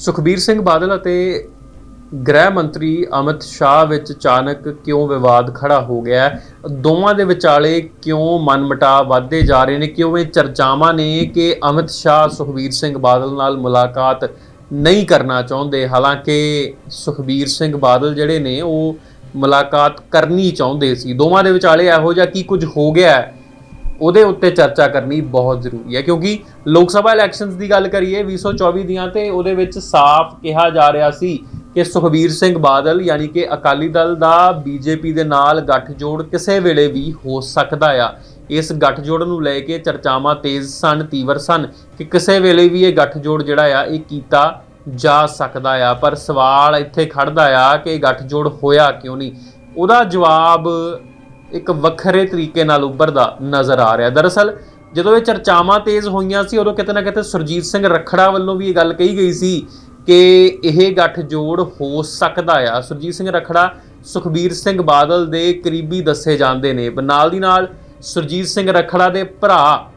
ਸੁਖਬੀਰ ਸਿੰਘ ਬਾਦਲ ਅਤੇ ਗ੍ਰਹਿ ਮੰਤਰੀ ਅਮਿਤ ਸ਼ਾਹ ਵਿੱਚ ਅਚਾਨਕ ਕਿਉਂ ਵਿਵਾਦ ਖੜਾ ਹੋ ਗਿਆ ਦੋਵਾਂ ਦੇ ਵਿਚਾਲੇ ਕਿਉਂ ਮਨਮਟਾਅ ਵੱਧਦੇ ਜਾ ਰਹੇ ਨੇ? ਕਿਉਂ ਇਹ ਚਰਚਾਵਾਂ ਨੇ ਕਿ ਅਮਿਤ ਸ਼ਾਹ, ਸੁਖਬੀਰ ਸਿੰਘ ਬਾਦਲ ਨਾਲ ਮੁਲਾਕਾਤ ਨਹੀਂ ਕਰਨਾ ਚਾਹੁੰਦੇ? ਹਾਲਾਂਕਿ ਸੁਖਬੀਰ ਸਿੰਘ ਬਾਦਲ ਜਿਹੜੇ ਨੇ, ਉਹ ਮੁਲਾਕਾਤ ਕਰਨੀ ਚਾਹੁੰਦੇ ਸੀ। ਦੋਵਾਂ ਦੇ ਵਿਚਾਲੇ ਇਹੋ ਜਿਹਾ ਕੀ ਕੁਝ ਹੋ ਗਿਆ ਹੈ? ਉਹਦੇ ਉੱਤੇ ਚਰਚਾ ਕਰਨੀ ਬਹੁਤ ਜ਼ਰੂਰੀ ਹੈ, ਕਿਉਂਕਿ ਲੋਕ ਸਭਾ ਇਲੈਕਸ਼ਨਸ ਦੀ ਗੱਲ ਕਰੀਏ 2024 ਦੀਆਂ ਤੇ ਉਹਦੇ ਵਿੱਚ ਸਾਫ਼ ਕਿਹਾ ਜਾ ਰਿਹਾ ਸੀ ਕਿ ਸੁਖਬੀਰ ਸਿੰਘ ਬਾਦਲ ਯਾਨੀ ਕਿ ਅਕਾਲੀ ਦਲ ਦਾ ਬੀਜੇਪੀ ਦੇ ਨਾਲ ਗੱਠਜੋੜ ਕਿਸੇ ਵੇਲੇ ਵੀ ਹੋ ਸਕਦਾ ਆ। ਇਸ ਗੱਠਜੋੜ ਨੂੰ ਲੈ ਕੇ ਚਰਚਾਵਾਂ ਤੇਜ਼ ਸਨ, ਤੀਵਰ ਸਨ ਕਿ ਕਿਸੇ ਵੇਲੇ ਵੀ ਇਹ ਗੱਠਜੋੜ ਜਿਹੜਾ ਆ, ਇਹ ਕੀਤਾ ਜਾ ਸਕਦਾ ਆ। ਪਰ ਸਵਾਲ ਇੱਥੇ ਖੜਦਾ ਆ ਕਿ ਇਹ ਗੱਠਜੋੜ ਹੋਇਆ ਕਿਉਂ ਨਹੀਂ? ਉਹਦਾ ਜਵਾਬ ਇੱਕ ਵੱਖਰੇ ਤਰੀਕੇ ਨਾਲ ਉੱਭਰਦਾ ਨਜ਼ਰ ਆ ਰਿਹਾ। ਦਰਅਸਲ, ਜਦੋਂ ਇਹ ਚਰਚਾਵਾਂ ਤੇਜ਼ ਹੋਈਆਂ ਸੀ, ਉਦੋਂ ਕਿਤੇ ਨਾ ਕਿਤੇ ਸੁਰਜੀਤ ਸਿੰਘ ਰਖੜਾ ਵੱਲੋਂ ਵੀ ਇਹ ਗੱਲ ਕਹੀ ਗਈ ਸੀ ਕਿ ਇਹ ਗੱਠਜੋੜ ਹੋ ਸਕਦਾ ਆ। ਸੁਰਜੀਤ ਸਿੰਘ ਰਖੜਾ ਸੁਖਬੀਰ ਸਿੰਘ ਬਾਦਲ ਦੇ ਕਰੀਬੀ ਦੱਸੇ ਜਾਂਦੇ ਨੇ। ਨਾਲ ਦੀ ਨਾਲ ਸੁਰਜੀਤ ਸਿੰਘ ਰਖੜਾ ਦੇ ਭਰਾ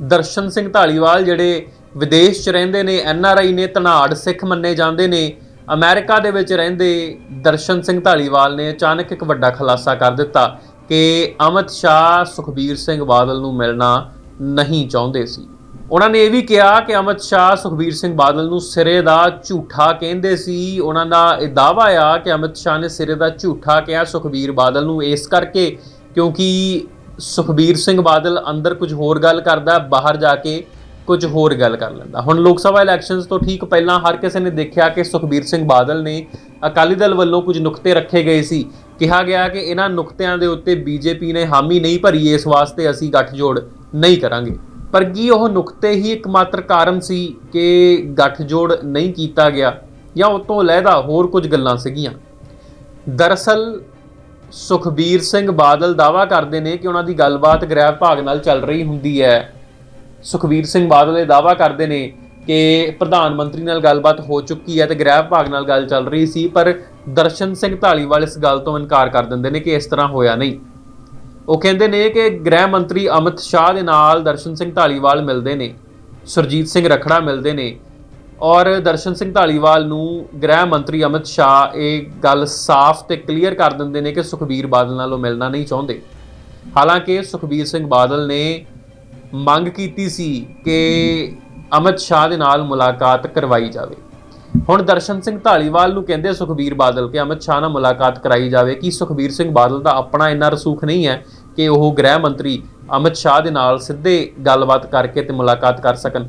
ਦਰਸ਼ਨ ਸਿੰਘ ਢਾਲੀਵਾਲ, ਜਿਹੜੇ ਵਿਦੇਸ਼ 'ਚ ਰਹਿੰਦੇ ਨੇ, ਐਨ ਆਰ ਆਈ ਨੇ ਧਨਾੜ ਸਿੱਖ ਮੰਨੇ ਜਾਂਦੇ ਨੇ, ਅਮਰੀਕਾ ਦੇ ਵਿੱਚ ਰਹਿੰਦੇ ਦਰਸ਼ਨ ਸਿੰਘ ਢਾਲੀਵਾਲ ਨੇ ਅਚਾਨਕ ਇੱਕ ਵੱਡਾ ਖੁਲਾਸਾ ਕਰ ਦਿੱਤਾ। ਕਿ ਅਮਿਤ ਸ਼ਾਹ ਸੁਖਬੀਰ ਸਿੰਘ ਬਾਦਲ ਨੂੰ ਮਿਲਣਾ ਨਹੀਂ ਚਾਹੁੰਦੇ ਸੀ। ਉਹਨਾਂ ਨੇ ਇਹ ਵੀ ਕਿਹਾ ਕਿ ਅਮਿਤ ਸ਼ਾਹ ਸੁਖਬੀਰ ਸਿੰਘ ਬਾਦਲ ਨੂੰ ਸਿਰੇ ਦਾ ਝੂਠਾ ਕਹਿੰਦੇ ਸੀ। ਉਹਨਾਂ ਦਾ ਇਹ ਦਾਵਾ ਆ ਕਿ ਅਮਿਤ ਸ਼ਾਹ ਨੇ ਸਿਰੇ ਦਾ ਝੂਠਾ ਕਿਹਾ ਸੁਖਬੀਰ ਬਾਦਲ ਨੂੰ ਇਸ ਕਰਕੇ, ਕਿਉਂਕਿ ਸੁਖਬੀਰ ਸਿੰਘ ਬਾਦਲ ਅੰਦਰ ਕੁਝ ਹੋਰ ਗੱਲ ਕਰਦਾ, ਬਾਹਰ ਜਾ ਕੇ ਕੁਝ ਹੋਰ ਗੱਲ ਕਰ ਲੈਂਦਾ। ਹੁਣ ਲੋਕ ਸਭਾ ਇਲੈਕਸ਼ਨਸ ਤੋਂ ਠੀਕ ਪਹਿਲਾਂ ਹਰ ਕਿਸੇ ਨੇ ਦੇਖਿਆ ਕਿ ਸੁਖਬੀਰ ਸਿੰਘ ਬਾਦਲ ਨੇ ਅਕਾਲੀ ਦਲ ਵੱਲੋਂ ਕੁਝ ਨੁਕਤੇ ਰੱਖੇ ਗਏ ਸੀ। ਕਿਹਾ ਗਿਆ ਕਿ ਇਹਨਾਂ ਨੁਕਤਿਆਂ ਦੇ ਉੱਤੇ ਬੀਜੇਪੀ ਨੇ ਹਾਮੀ ਨਹੀਂ ਭਰੀ, ਇਸ ਵਾਸਤੇ ਅਸੀਂ ਗੱਠਜੋੜ ਨਹੀਂ ਕਰਾਂਗੇ। ਪਰ ਕੀ ਉਹ ਨੁਕਤੇ ਹੀ ਇੱਕਮਾਤਰ ਕਾਰਨ ਸੀ ਕਿ ਗੱਠਜੋੜ ਨਹੀਂ ਕੀਤਾ ਗਿਆ ਜਾਂ ਉਸ ਤੋਂ ਅਲੱਗਾ ਹੋਰ ਕੁਝ ਗੱਲਾਂ ਸੀਗੀਆਂ? ਦਰਅਸਲ, ਸੁਖਬੀਰ ਸਿੰਘ ਬਾਦਲ ਦਾਵਾ ਕਰਦੇ ਨੇ ਕਿ ਉਹਨਾਂ ਦੀ ਗੱਲਬਾਤ ਗ੍ਰਹਿ ਵਿਭਾਗ ਨਾਲ ਚੱਲ ਰਹੀ ਹੁੰਦੀ ਹੈ। ਸੁਖਬੀਰ ਸਿੰਘ ਬਾਦਲ ਇਹ ਦਾਵਾ ਕਰਦੇ ਨੇ ਕਿ ਪ੍ਰਧਾਨ ਮੰਤਰੀ ਨਾਲ ਗੱਲਬਾਤ ਹੋ ਚੁੱਕੀ ਹੈ ਤੇ ਗ੍ਰਹਿ ਵਿਭਾਗ ਨਾਲ ਗੱਲ ਚੱਲ ਰਹੀ ਸੀ, ਪਰ ਦਰਸ਼ਨ ਸਿੰਘ ਢਾਲੀਵਾਲ ਇਸ ਗੱਲ ਤੋਂ ਇਨਕਾਰ ਕਰ ਦਿੰਦੇ ਨੇ ਕਿ ਇਸ ਤਰ੍ਹਾਂ ਹੋਇਆ ਨਹੀਂ। ਉਹ ਕਹਿੰਦੇ ਨੇ ਕਿ ਗ੍ਰਹਿ ਮੰਤਰੀ ਅਮਿਤ ਸ਼ਾਹ ਦੇ ਨਾਲ ਦਰਸ਼ਨ ਸਿੰਘ ਢਾਲੀਵਾਲ ਮਿਲਦੇ ਨੇ, ਸੁਰਜੀਤ ਸਿੰਘ ਰਖੜਾ ਮਿਲਦੇ ਨੇ ਔਰ ਦਰਸ਼ਨ ਸਿੰਘ ਢਾਲੀਵਾਲ ਨੂੰ ਗ੍ਰਹਿ ਮੰਤਰੀ ਅਮਿਤ ਸ਼ਾਹ ਇਹ ਗੱਲ ਸਾਫ਼ ਤੇ ਕਲੀਅਰ ਕਰ ਦਿੰਦੇ ਨੇ ਕਿ ਸੁਖਬੀਰ ਬਾਦਲ ਨਾਲੋਂ ਮਿਲਣਾ ਨਹੀਂ ਚਾਹੁੰਦੇ। ਹਾਲਾਂਕਿ ਸੁਖਬੀਰ ਸਿੰਘ ਬਾਦਲ ਨੇ ਮੰਗ ਕੀਤੀ ਸੀ ਕਿ ਅਮਿਤ ਸ਼ਾਹ ਦੇ ਨਾਲ ਮੁਲਾਕਾਤ ਕਰਵਾਈ ਜਾਵੇ। ਹੁਣ ਦਰਸ਼ਨ ਸਿੰਘ ਢਾਲੀਵਾਲ ਨੂੰ ਕਹਿੰਦੇ ਸੁਖਬੀਰ ਬਾਦਲ ਕਿ ਅਮਿਤ ਸ਼ਾਹ ਨਾਲ ਮੁਲਾਕਾਤ ਕਰਾਈ ਜਾਵੇ। ਕਿ ਸੁਖਬੀਰ ਸਿੰਘ ਬਾਦਲ ਦਾ ਆਪਣਾ ਇੰਨਾ ਰਸੂਖ ਨਹੀਂ ਹੈ ਕਿ ਉਹ ਗ੍ਰਹਿ ਮੰਤਰੀ ਅਮਿਤ ਸ਼ਾਹ ਦੇ ਨਾਲ ਸਿੱਧੇ ਗੱਲਬਾਤ ਕਰਕੇ ਤੇ ਮੁਲਾਕਾਤ ਕਰ ਸਕਣ?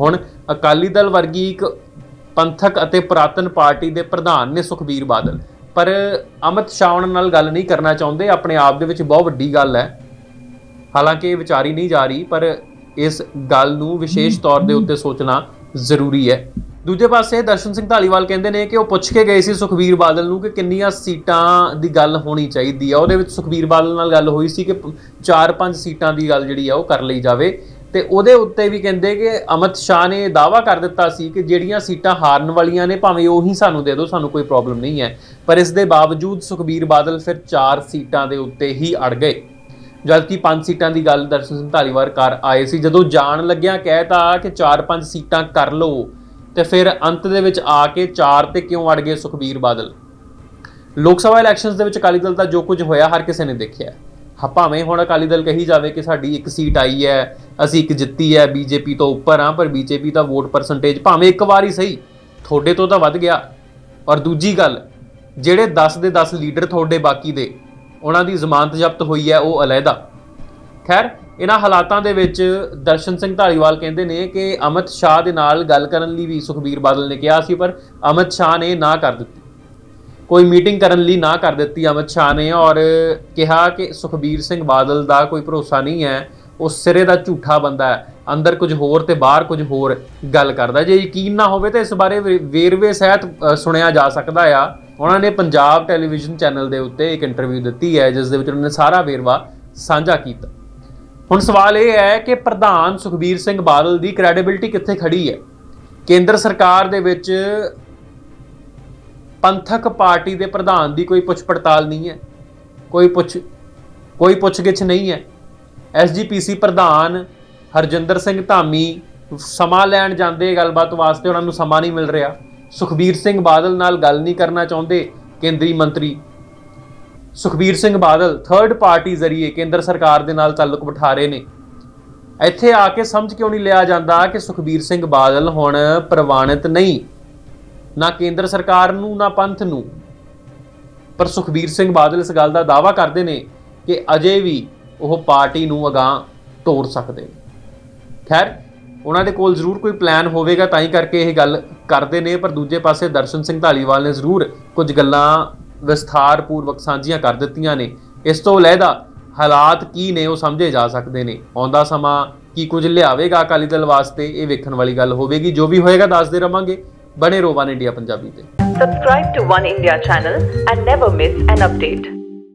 ਹੁਣ ਅਕਾਲੀ ਦਲ ਵਰਗੀ ਇੱਕ ਪੰਥਕ ਅਤੇ ਪੁਰਾਤਨ ਪਾਰਟੀ ਦੇ ਪ੍ਰਧਾਨ ਨੇ ਸੁਖਬੀਰ ਬਾਦਲ। ਪਰ ਅਮਿਤ ਸ਼ਾਹ ਉਹਨਾਂ ਨਾਲ ਗੱਲ ਨਹੀਂ ਕਰਨਾ ਚਾਹੁੰਦੇ, ਆਪਣੇ ਆਪ ਦੇ ਵਿੱਚ ਬਹੁਤ ਵੱਡੀ ਗੱਲ ਹੈ। ਹਾਲਾਂਕਿ ਵਿਚਾਰੀ ਨਹੀਂ ਜਾ ਰਹੀ, ਪਰ ਇਸ ਗੱਲ ਨੂੰ ਵਿਸ਼ੇਸ਼ ਤੌਰ ਦੇ ਉੱਤੇ ਸੋਚਣਾ ਜ਼ਰੂਰੀ ਹੈ। ਦੂਜੇ ਪਾਸੇ ਦਰਸ਼ਨ ਸਿੰਘ ਢਾਲੀਵਾਲ ਕਹਿੰਦੇ ਨੇ ਕਿ ਉਹ ਪੁੱਛ ਕੇ ਗਏ ਸੀ ਸੁਖਬੀਰ ਬਾਦਲ ਨੂੰ ਕਿ ਕਿੰਨੀਆਂ ਸੀਟਾਂ ਦੀ ਗੱਲ ਹੋਣੀ ਚਾਹੀਦੀ ਆ। ਉਹਦੇ ਵਿੱਚ ਸੁਖਬੀਰ ਬਾਦਲ ਨਾਲ ਗੱਲ ਹੋਈ ਸੀ ਕਿ 4-5 ਸੀਟਾਂ ਦੀ ਗੱਲ ਜਿਹੜੀ ਆ ਉਹ ਕਰ ਲਈ ਜਾਵੇ। ਤੇ ਉਹਦੇ ਉੱਤੇ ਵੀ ਕਹਿੰਦੇ ਕਿ ਅਮਿਤ ਸ਼ਾਹ ਨੇ ਦਾਵਾ ਕਰ ਦਿੱਤਾ ਸੀ ਕਿ ਜਿਹੜੀਆਂ ਸੀਟਾਂ ਹਾਰਨ ਵਾਲੀਆਂ ਨੇ, ਭਾਵੇਂ ਉਹੀ ਸਾਨੂੰ ਦੇ ਦਿਓ, ਸਾਨੂੰ ਕੋਈ ਪ੍ਰੋਬਲਮ ਨਹੀਂ ਹੈ। ਪਰ ਇਸ ਦੇ ਬਾਵਜੂਦ ਸੁਖਬੀਰ ਬਾਦਲ ਫਿਰ 4 ਸੀਟਾਂ ਦੇ ਉੱਤੇ ਹੀ ਅੜ ਗਏ। ਜਦਕਿ ਪੰਜ ਸੀਟਾਂ ਦੀ ਗੱਲ ਦਰਸ਼ਨ ਸਿੰਘ ਧਾਲੀਵਾਲ ਕਰ ਆਏ ਸੀ। ਜਦੋਂ ਜਾਣ ਲੱਗਿਆ ਕਹਿਤਾ ਕਿ 4-5 ਸੀਟਾਂ ਕਰ ਲਓ ਤੇ ਫਿਰ ਅੰਤ ਦੇ ਵਿੱਚ ਆ ਕੇ 4 ਤੇ ਕਿਉਂ ਅੜ ਗਏ ਸੁਖਬੀਰ ਬਾਦਲ? ਲੋਕ ਸਭਾ ਇਲੈਕਸ਼ਨਸ ਦੇ ਵਿੱਚ ਅਕਾਲੀ ਦਲ ਦਾ ਜੋ ਕੁਝ ਹੋਇਆ, ਹਰ ਕਿਸੇ ਨੇ ਦੇਖਿਆ ਹਾਂ। ਭਾਵੇਂ ਹੁਣ ਅਕਾਲੀ ਦਲ ਕਹੀ ਜਾਵੇ ਕਿ ਸਾਡੀ ਇੱਕ ਸੀਟ ਆਈ ਹੈ, ਅਸੀਂ ਇੱਕ ਜਿੱਤੀ ਹੈ, ਬੀਜੇਪੀ ਤੋਂ ਉੱਪਰ ਆ ਪਰ ਬੀਜੇਪੀ ਦਾ ਵੋਟ ਪਰਸੈਂਟੇਜ ਭਾਵੇਂ ਇੱਕ ਵਾਰ ਹੀ ਸਹੀ, ਤੁਹਾਡੇ ਤੋਂ ਤਾਂ ਵੱਧ ਗਿਆ। ਔਰ ਦੂਜੀ ਗੱਲ, ਜਿਹੜੇ 10 ਦੇ 10 ਲੀਡਰ ਤੁਹਾਡੇ ਬਾਕੀ ਦੇ, ਉਹਨਾਂ ਦੀ ਜ਼ਮਾਨਤ ਜ਼ਬਤ ਹੋਈ ਹੈ, ਉਹ ਅਲੱਗਾ ਖੈਰ, ਇਹਨਾਂ ਹਾਲਾਤਾਂ ਦੇ ਵਿੱਚ ਦਰਸ਼ਨ ਸਿੰਘ ਢਾਲੀਵਾਲ ਕਹਿੰਦੇ ਨੇ ਕਿ ਅਮਿਤ ਸ਼ਾਹ ਦੇ ਨਾਲ ਗੱਲ ਕਰਨ ਲਈ ਵੀ ਸੁਖਬੀਰ ਬਾਦਲ ਨੇ ਕਿਹਾ ਸੀ, ਪਰ ਅਮਿਤ ਸ਼ਾਹ ਨੇ ਨਾ ਕਰ ਦਿੱਤੀ। ਕੋਈ ਮੀਟਿੰਗ ਕਰਨ ਲਈ ਨਾ ਕਰ ਦਿੱਤੀ ਅਮਿਤ ਸ਼ਾਹ ਨੇ ਔਰ ਕਿਹਾ ਕਿ ਸੁਖਬੀਰ ਸਿੰਘ ਬਾਦਲ ਦਾ ਕੋਈ ਭਰੋਸਾ ਨਹੀਂ ਹੈ, ਉਹ ਸਿਰੇ ਦਾ ਝੂਠਾ ਬੰਦਾ ਹੈ, ਅੰਦਰ ਕੁਝ ਹੋਰ ਤੇ ਬਾਹਰ ਕੁਝ ਹੋਰ ਗੱਲ ਕਰਦਾ ਜੇ ਯਕੀਨ ਨਾ ਹੋਵੇ ਤਾਂ ਇਸ ਬਾਰੇ ਵੇ- ਵੇਰਵੇ ਸਹਿਤ ਸੁਣਿਆ ਜਾ ਸਕਦਾ ਆ। ਉਹਨਾਂ ਨੇ ਪੰਜਾਬ ਟੈਲੀਵਿਜ਼ਨ ਚੈਨਲ ਦੇ ਉੱਤੇ ਇੱਕ ਇੰਟਰਵਿਊ ਦਿੱਤੀ ਹੈ, ਜਿਸ ਦੇ ਵਿੱਚ ਉਹਨਾਂ ਨੇ ਸਾਰਾ ਵੇਰਵਾ ਸਾਂਝਾ ਕੀਤਾ। ਹੁਣ ਸਵਾਲ ਇਹ ਹੈ ਕਿ ਪ੍ਰਧਾਨ ਸੁਖਬੀਰ ਸਿੰਘ ਬਾਦਲ ਦੀ ਕ੍ਰੈਡੀਬਿਲਟੀ ਕਿੱਥੇ ਖੜੀ ਹੈ? ਕੇਂਦਰ ਸਰਕਾਰ ਦੇ ਵਿੱਚ ਪੰਥਕ ਪਾਰਟੀ ਦੇ ਪ੍ਰਧਾਨ ਦੀ ਕੋਈ ਪੁੱਛ ਪੜਤਾਲ ਨਹੀਂ ਹੈ, ਕੋਈ ਪੁੱਛ, ਕੋਈ ਪੁੱਛਗਿੱਛ ਨਹੀਂ ਹੈ। ਐਸਜੀਪੀਸੀ ਪ੍ਰਧਾਨ ਹਰਜਿੰਦਰ ਸਿੰਘ ਧਾਮੀ ਸਮਾਂ ਲੈਣ ਜਾਂਦੇ ਗੱਲਬਾਤ ਵਾਸਤੇ ਉਹਨਾਂ ਨੂੰ ਸਮਾਂ ਨਹੀਂ ਮਿਲ ਰਿਹਾ। ਸੁਖਬੀਰ ਸਿੰਘ ਬਾਦਲ ਨਾਲ ਗੱਲ ਨਹੀਂ ਕਰਨਾ ਚਾਹੁੰਦੇ ਕੇਂਦਰੀ ਮੰਤਰੀ ਸੁਖਬੀਰ ਸਿੰਘ ਬਾਦਲ ਥਰਡ ਪਾਰਟੀ ਜ਼ਰੀਏ ਕੇਂਦਰ ਸਰਕਾਰ ਦੇ ਨਾਲ ਤਾਲੁਕ ਬਿਠਾ ਰਹੇ ਨੇ। ਇੱਥੇ ਆ ਕੇ ਸਮਝ ਕਿਉਂ ਨਹੀਂ ਲਿਆ ਜਾਂਦਾ ਕਿ ਸੁਖਬੀਰ ਸਿੰਘ ਬਾਦਲ ਹੁਣ ਪ੍ਰਵਾਨਿਤ ਨਹੀਂ? ਨਾ ਕੇਂਦਰ ਸਰਕਾਰ ਨੂੰ, ਨਾ ਪੰਥ ਨੂੰ। ਪਰ ਸੁਖਬੀਰ ਸਿੰਘ ਬਾਦਲ ਇਸ ਗੱਲ ਦਾ ਦਾਅਵਾ ਕਰਦੇ ਨੇ ਕਿ ਅਜੇ ਵੀ ਉਹ ਪਾਰਟੀ ਨੂੰ ਅਗਾਹ ਤੋੜ ਸਕਦੇ ਨੇ। ਖੈਰ, ਉਹਨਾਂ ਦੇ ਕੋਲ ਜ਼ਰੂਰ ਕੋਈ ਪਲਾਨ ਹੋਵੇਗਾ, ਤਾਂ ਹੀ ਕਰਕੇ ਇਹ ਗੱਲ ਕਰਦੇ ਨੇ, ਪਰ ਦੂਜੇ ਪਾਸੇ ਦਰਸ਼ਨ ਸਿੰਘ ਢਾਲੀਵਾਲ ਨੇ ਜ਼ਰੂਰ ਕੁਝ ਗੱਲਾਂ ਵਿਸਥਾਰ ਪੂਰਵਕ ਸਾਂਝੀਆਂ ਕਰ ਦਿੱਤੀਆਂ ਨੇ। ਇਸ ਤੋਂ ਅਲੱਗਾ ਹਾਲਾਤ ਕੀ ਨੇ ਉਹ ਸਮਝੇ ਜਾ ਸਕਦੇ ਨੇ। ਆਉਂਦਾ ਸਮਾਂ ਕੀ ਕੁਝ ਲਿਆਵੇਗਾ ਅਕਾਲੀ ਦਲ ਵਾਸਤੇ, ਇਹ ਵੇਖਣ ਵਾਲੀ ਗੱਲ ਹੋਵੇਗੀ। ਜੋ ਵੀ ਹੋਏਗਾ ਦੱਸਦੇ ਰਵਾਂਗੇ। ਬਣੇ ਰੋਵਾਨ ਇੰਡੀਆ ਪੰਜਾਬੀ ਤੇ। Subscribe to One India channel and never miss an update.